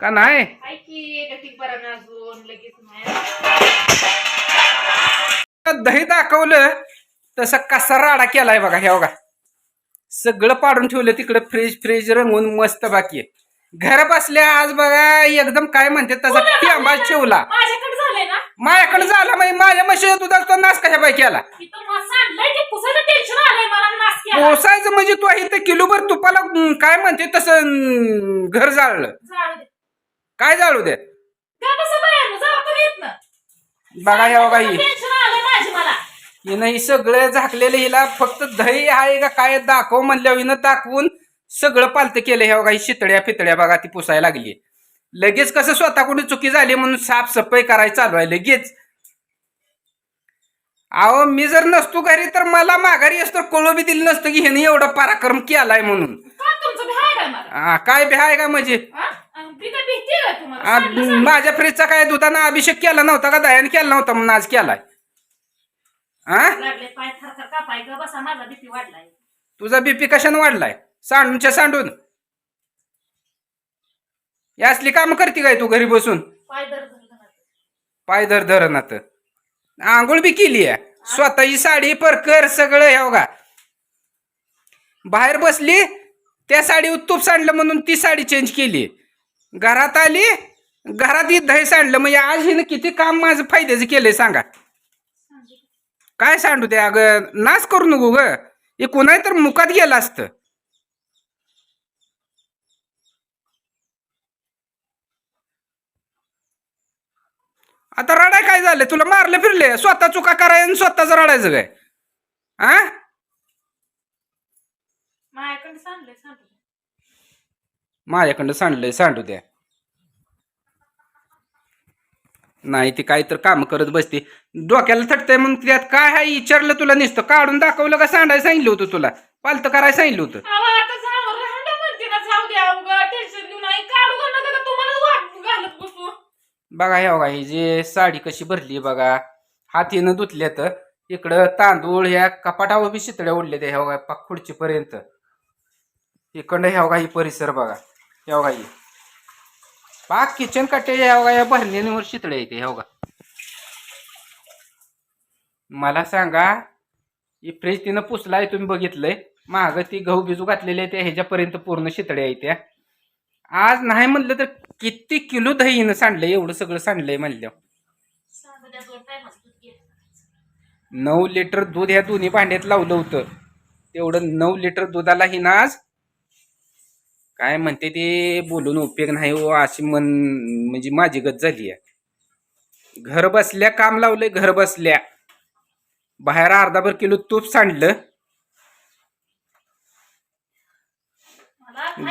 का नाही? दही दाखवलं तसा कसा राडा केलाय बघा हे बघा. सगळं पाडून ठेवलं तिकडे फ्रीज फ्रीज रंगून मस्त बाकी आहे. घर बसल्या आज बघा एकदम काय म्हणते तसा पेंबा ठेवला. माझ्याकडे झाला म्हणजे माझ्या म्हशीचा दुधाचा तो नाश कशा बाई केला. पुसायचं नास म्हणजे तू इथं किलोभर तुपाला काय म्हणते तसं घर जाळलं. काय जाळू दे? का बसा बाहेर जाऊ तर येत ना. बघा हे बघा ही टेन्शन आलंय माझी मला. हिनं ही सगळं झाकलेलं हिला फक्त दही आहे का काय दाखव म्हणल्यावर हिनं दाखवून सगळं पालतं केलं. हे बघा ही शितड्या फितड्या बघा ती पुसायला लागली. लगेच कसं स्वतः कोणी चुकी झाली म्हणून साफसफाई करायला चालू आहे लगेच. अहो मी जर नसतो घरी तर मला माघारी असतो कळू बी दिलं नसतं की ह्याने एवढा पराक्रम केलाय म्हणून. का तुमचं भ्याय काय मला? आ, काय बी आहे का म्हणजे? हा? भीती आहे तुम्हाला? आ. माझ्या फ्रीजचा काय दुधानं अभिषेक केला नव्हता का? दयाने केला नव्हता म्हणून आज केलाय. हा लागले पाय थरथर कापाय ग बसा माझा भीती वाढलाय. तुझा बीपी कशानं वाढलाय? सांडूनच्या सांडून. ही असली कामं करते काय तू घरी बसून? पाय दर धरलं पाय धर धरणात आंघोळ बी केली आहे. स्वतःची साडी परकर सगळं हे बघा. बाहेर बसली त्या साडी उत्तूप सांडलं म्हणून ती साडी चेंज केली. घरात आली घरात दही सांडलं म्हणजे आज हिनं किती काम माझं फायद्याचं केलंय सांगा. काय सांडू द्या अगं? नाच करू नको ग. हे कुणाही तर मुखात गेलं असतं. आता रडाय काय झालं? तुला मारलं फिरले? स्वतः चुका कराय आणि स्वतःच रडायचं काय हा माझ्याकडे सांडलंय सांडू द्या. नाही ती काही तर काम करत बसते. डोक्याला थटतंय म्हणून त्यात काय आहे? विचारलं तुला नुसतं. काढून दाखवलं का सांडायला सांगितलं होतं तुला? पालतं करायला सांगितलं होतं. अहो, आता जाऊ राहण्या म्हणते ना जाऊ द्या उगा टेन्शन घेऊ नाही काढू का नका? का तुम्हाला वाट घालत बसू. बघा हे बघा ही जे साडी कशी भरली बघा. हातीनं धुतल्यात. इकडं तांदूळ ह्या कपाटावर बी शितड्या उडल्या त्या ह्या बघा पाक खुर्चीपर्यंत. इकडं ह्या बघा ही परिसर बघा. ह्या बघा ही पाक किचन कट्ट्याच्या ह्या बघा या भरण्यावर शितड्या येते ह्या बघा मला सांगा ही फ्रीज तिनं पुसलाय तुम्ही बघितलंय? माग ती गहू बिजू आहे त्या ह्याच्यापर्यंत पूर्ण शितड्या येत्या आज नाही म्हणलं तर किती किलो दही हिनं सांडलंय एवढं सगळं सांडलंय म्हणल्यावर. नऊ लिटर दूध ह्या दोन्ही भांड्यात लावलं होतं. तेवढं नऊ लिटर दुधाला हिनं आज काय म्हणते ते बोलून उपयोग नाही हो अशी मन म्हणजे माझी गत झाली आहे. घर बसल्या काम लावलंय घर बसल्या. बाहेर अर्धाभर किलो तूप सांडलं.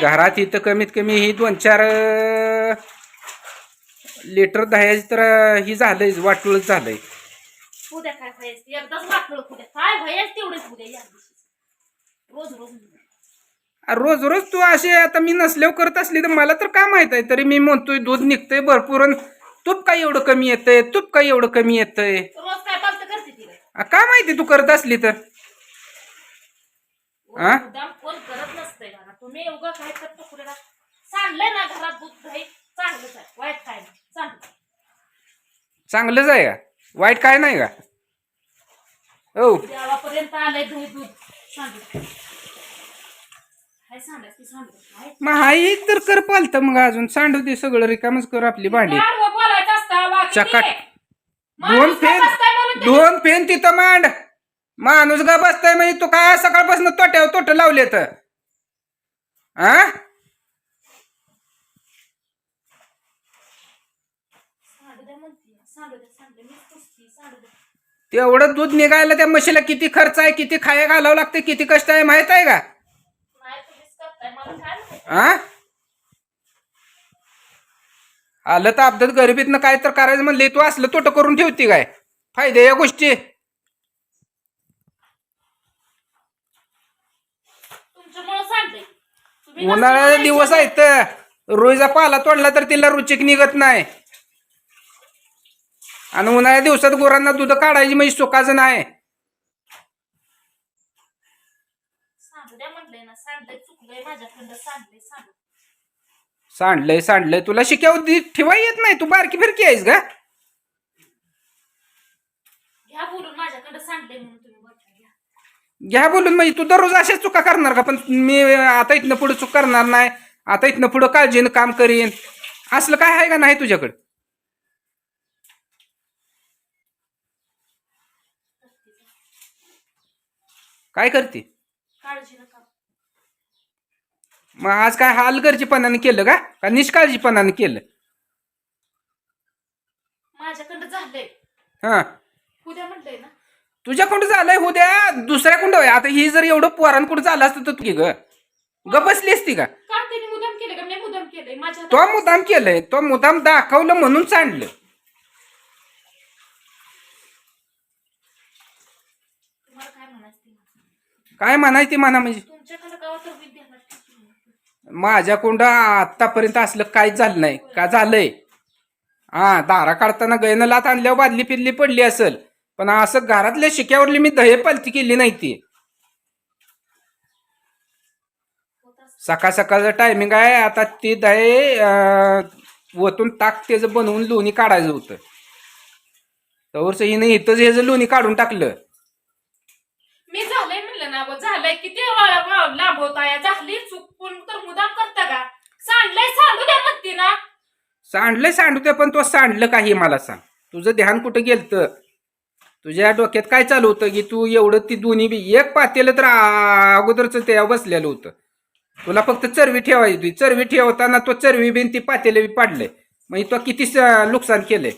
घरात इथं कमीत कमी ही दोन चार लिटर दह्याची तर ही झालंय वाटूळच झालंय. काय काय रोज रोज. रोज रोज तू असे आता मी नसल्यावर करत असली तर मला तर काय माहीत आहे? तरी मी म्हणतोय दूध निघतंय भरपूर अन तूप काय एवढं कमी येतंय? तूप काय एवढं कमी येतंय? रोज काय पालत करते तिला आ, काय माहिती तू करत असली तर? हा? मुद्दाम कोण करत नसतंय बघा तुम्ही उगा काय करतो कुठे सांडलंय ना घरात दूध दही चांगलंच आहे. वाईट काय नाही. चांगलं चांगलंच आहे का? वाईट काय नाही का? हो. देवापर्यंत आलंय दही दूध. सांगितलं काय सांगायचं ते सांगितलं काय मग एक तर कर पालत मग अजून. सांडू दे सगळं रिकामच कर आपली भांडी. चकाट. दोन फेन दोन फेन तिथं मांड. माणूस गा बसताय म्हणजे तू काय सकाळपासून तोट्यावर तोट लावले तर आ तेवढं दूध निघायला त्या म्हशीला किती खर्च आहे किती खाया घालावं लागते किती कष्ट आहे माहीत आहे का नाही तुम्हीच करताय मला काय माहिती आ आलं तर अपघात गरिबीतनं काय तर करायचं म्हणले. तू असलं तोट करून ठेवती काय? फायदे या गोष्टी. उन्हाळ्याचा दिवस. आहेत रोईचा पाला तोडला तर तिला रुचिक निघत नाही. आणि उन्हाळ्या दिवसात गुरांना दूध काढायची म्हणजे सुखाचं नाही सांडू द्या म्हणलंय ना सांडलंय सांडलंय. सांडू सांडलंय सांडलंय. तुला शिक्यावर दि- ठेवा येत नाही. तू बारकी फिरकी आहेस का घ्या बोलून माझ्याकडे सांडले म्हणून तुम्ही बघता घ्या. घ्या बोलून म्हणजे तू दररोज अशाच चुका करणार का? पण मी आता इथनं पुढे चूक करणार नाही. आता इथनं पुढं काळजीनं काम करीन. असलं काय आहे का नाही तुझ्याकडं? काय करते? काळजी नका मग आज काय हालगर्जीपणाने केलं का? का निष्काळजीपणाने केलं? माझ्याकडे झालंय. हा. उद्या ना. तुझ्याकडं झालंय उद्या दुसऱ्याकडं होय? आता ही जर एवढं पोरांकडं झालं असतं तर तू की ग? ग बसली असती का? का त्यांनी मुदाम केलं का मी मुदाम केलंय. माझ्या तो हातात- मुद्दाम केलंय. तो मुद्दाम दाखवलं म्हणून सांडलं. तुम्हाला काय म्हणायचं ते? म्हणा. काय म्हणायची म्हणा म्हणजे? तुमच्याकडे गावा तर विद्यार्थी माझ्याकडं आतापर्यंत असलं काहीच झालं नाही. का झालंय? हा दारा काढताना गैनलात आणल्यावर बादली फिरली पडली असेल. पण असं घरातल्या शिक्यावरली मी दहे पालती केली नाही ती. सकाळ सकाळचं टायमिंग आहे. आता ती दहे वतून ताक त्याचं बनवून लोणी काढायचं होतं. तवरच हिनं इथंच ह्याचं लोणी काढून टाकलं. मी झालंय म्हणलं ना झालंय किती वेळा झाली चूक. मुदाम करता का? सांडलंय सांडू द्या म्हणते ना. सांडलं सांडू ते पण तो सांडलं काही मला सांग. तुझं ध्यान कुठं गेलतं? तुझ्या डोक्यात काय चालू होतं की तू एवढं ती दोन्ही बी एक पातेलं तर अगोदरच त्या बसलेलं होतं. तुला फक्त चरवी ठेवायची होती. चरवी ठेवताना तो चरवी बिन ती पातेलं बी पाडलंय. म्हणजे तो किती नुकसान केलंय?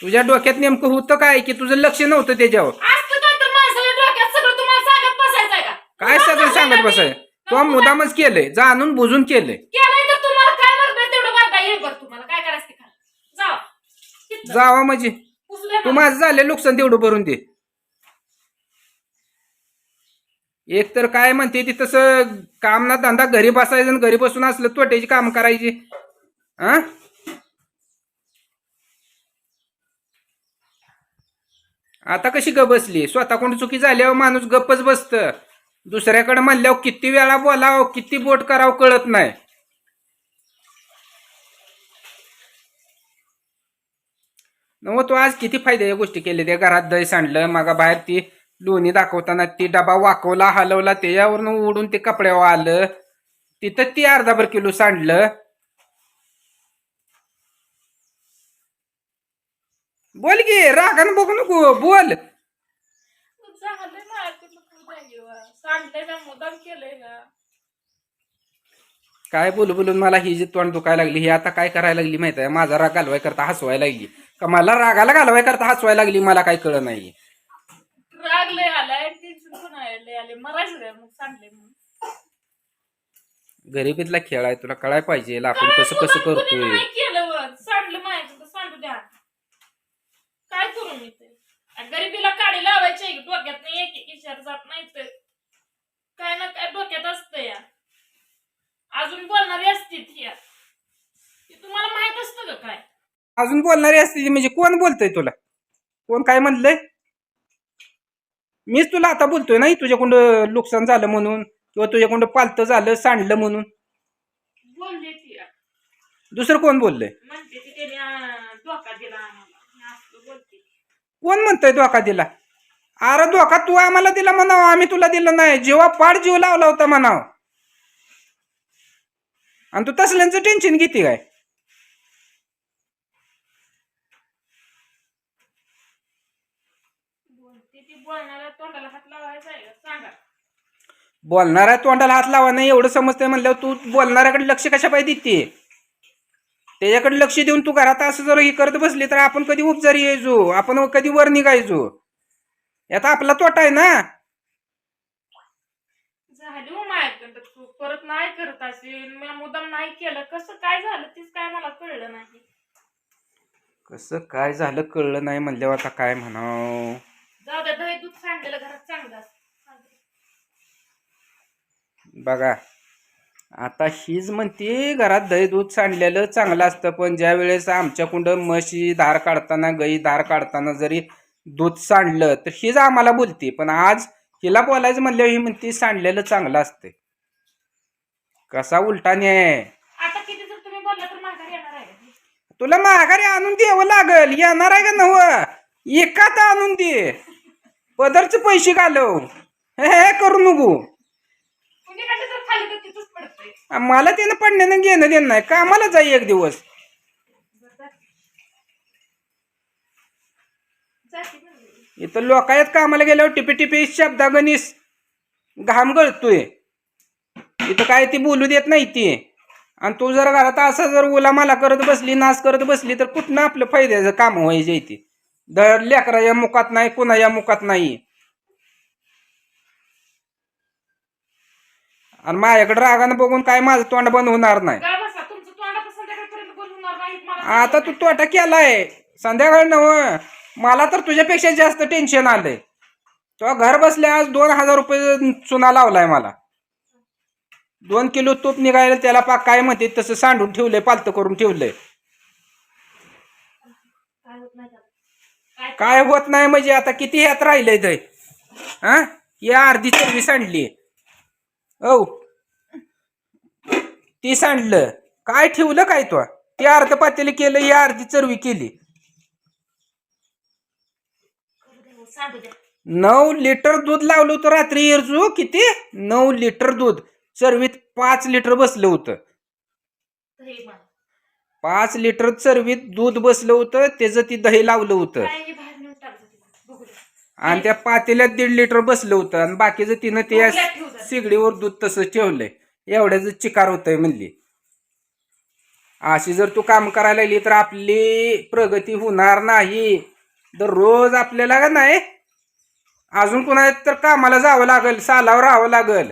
तुझ्या डोक्यात नेमकं होतं काय की तुझं लक्ष नव्हतं त्याच्यावर? काय तर माणसाला डोक्यात सगळं तुम्हाला सांगत बसायचंय का? काय सगळं सांगत बसाय? तो मुदामच केलंय. जाणून बुजून केलंय. केलंय तर तुम्हाला काय वाटलं तेवढं वाटा येईल बरं तुम्हाला. काय करायचं ते करा. जावा तिथनं. जावा म्हणजे. उचलूया तू. माझं झाले नुकसान तेवढं भरून दे. एक तर काय म्हणते ती तसं काम ना धंदा घरी बसायचं आणि घरी बसून असलं तोट्याची काम करायची. हा आता कशी ग बसली? स्वतः कोण चुकी झाल्यावर माणूस गप्पच बसत. दुसऱ्याकडे म्हणल्यावर किती वेळा बोलावं किती बोट करावं कळत नाही. नव तो आज किती फायद्याच्या गोष्टी केल्या त्या घरात दही सांडलं मग बाहेर ती लोणी दाखवताना ती डबा वाकवला हलवला त्याच्यावरून उडून ते कपड्यावर आलं. तिथं ती अर्धाभर किलो सांडलं. बोल की रागानं बघू नको बोल झालंय माझ्याकडनं खूप आहे वा. सांडलंय ना मुदाम केलंय का काय बोलू बोलून मला ही जी तोंड दुखायला लागली ही आता काय करायला लागली माहीत आहे? माझा राग घालवाय करता हसवायला लागली. का मला रागाला घालवाय करता हसवायला लागली मला काय कळ नाही. राग लय आलाय टेन्शन पण आहे लय आले मरायचं काय मग सांडले म्हणून. गरिबीतला खेळ आहे तुला कळाय पाहिजे आपण कसं कसं करतोय? नाही केलं वर सांडलं माझ्याकडं सांडू द्या. काय करू मी ते? आणि गरिबीला काडी लावायची डोक्यात नाही एक एक विचार जात नाही तर. काय ना काय डोक्यात असतं या. अजून बोलणारी असते ती या. ते तुम्हाला माहीत असतं का काय? अजून बोलणारी असते म्हणजे कोण बोलतय तुला? कोण काय म्हणलंय? मीच तुला आता बोलतोय नाही तुझ्याकडं नुकसान झालं म्हणून किंवा तुझ्याकडं पालतं झालं सांडलं म्हणून. बोलले ती या. दुसरं कोण बोललंय? म्हणते ती त्याने अं, धोका दिला आम्हाला. मी असलं बोलते. कोण म्हणतंय धोका दिला? अरे धोका तू आम्हाला दिला म्हणावं आम्ही तुला दिला नाही. जेव्हा पाड जीव लावला होता म्हणावं. आणि तू तसल्यांचं टेन्शन घेते काय? बोलते ती बोलणाऱ्या तोंडाला हात लावायचा आहे तोंडाला हात लावा नाही एवढं समजतंय म्हणल्यावर तू बोलणाऱ्याकडे लक्ष कशा पाहिजे देते? त्याच्याकडे लक्ष देऊन तू घरात असं जर हे करत बसली तर आपण कधी उपजारी यायचो आपण कधी वर निघायचो? यात आपला तोटा आहे ना? झाली हो माझ्याकडं चूक परत नाही करत असेल मी मुद्दाम नाही केलं कसं काय झालं तीच काय मला कळलं नाही. कसं काय झालं कळलं नाही म्हणल्यावर आता काय म्हणाव? जाऊ द्या दही दूध सांडलेलं घरात चांगलं असतं. बघा आता हीच म्हणते घरात दही दूध सांडलेलं चांगलं असतं पण ज्या वेळेस आमच्याकुंड म्हशी धार काढताना गाई धार काढताना जरी दूध सांडलं तर हीच आम्हाला बोलते. पण आज हिला बोलायचं म्हणल्यावर ही म्हणते सांडलेलं चांगलं असते कसा उलटाने आता किती जर तुम्ही बोलला तर माघारी येणार आहे का? तुला माघारी आणून द्यावं लागल. येणार आहे का नव? एकात आणून दे. पदरचे पैसे घालव. हे हे करू नको. कुणीकडे जर खाली तर तिथंच पडतंय. मला त्यानं पडण्यानं घेणं देणं नाही. कामाला जाई एक दिवस जाते म्हणले. इथं लोकायत कामाला गेल्यावर टिपी टिपी शब्दा गणीस घाम गळतोय. इथं काय ती बोलू देत नाही ती. आणि तू जर घरात असं जर उलामाला करत बसली नाच करत बसली तर कुठनं आपलं फायद्याचं काम व्हायचे इथे? दर लेकराच्या मुखात नाही कुणाच्या मुखात नाही. आणि माझ्याकडे रागानं बघून काय माझं तोंड बंद होणार नाही. आता तू तोटा केलाय. संध्याकाळ नव मला तर तुझ्यापेक्षा जास्त टेन्शन आलंय. तो घर बसल्या आज दोन हजार रुपये चुना लावलाय मला. दोन किलो तूप निघायला त्याला पाक काय म्हणते तसं सांडून ठेवलंय पालतं करून ठेवलंय. काय होत नाही काय होत नाही म्हणजे आता किती ह्यात राहिलंय ते? हा? या अर्धी चरबी सांडली औ. ती सांडलं काय ठेवलं काय तो? ते अर्ध पातेली केलं या अर्धी चरवी केली सांगू द्या नऊ लिटर दूध लावलं होतं रात्री इरजू. किती? नऊ लिटर दूध. चरवीत पाच लिटर बसलं होतं. पाच लिटर चरवीत दूध बसलं होतं त्याचं ती दही लावलं होतं. आणि त्या पातेल्यात दीड लिटर बसलं होतं आणि बाकीचं तिनं ते बघूया ठेवू जरा. सिगडीवर दूध तसं ठेवलंय. एवढ्याच चिकार होतंय म्हणली. अशी जर तू काम करायला लागली तर आपली प्रगती होणार नाही. दररोज आपल्याला का नाही अजून कुणा तर कामाला जावं लागल सालावर राहावं लागल.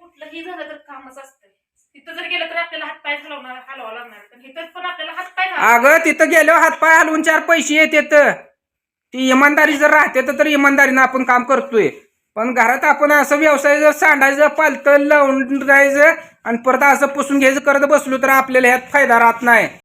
कुठलंही झालं तर कामच असतंय. तिथं जर गेलं तर आपल्याला हातपाय हलवणार हलवावं लागणार. पण इथं पण आपल्याला हातपाय हलवावं अगं तिथं गेल्यावर हातपाय हलवून चार पैसे येतात. ती इमानदारी जर राहते तर इमानदारीनं आपण काम करतोय. पण घरात आपण असं व्यवसाय जर सांडायचं पालतं लावून जायचं आणि परत असं पुसून घ्यायचं करत बसलो तर आपल्याला ह्यात फायदा राहत नाही.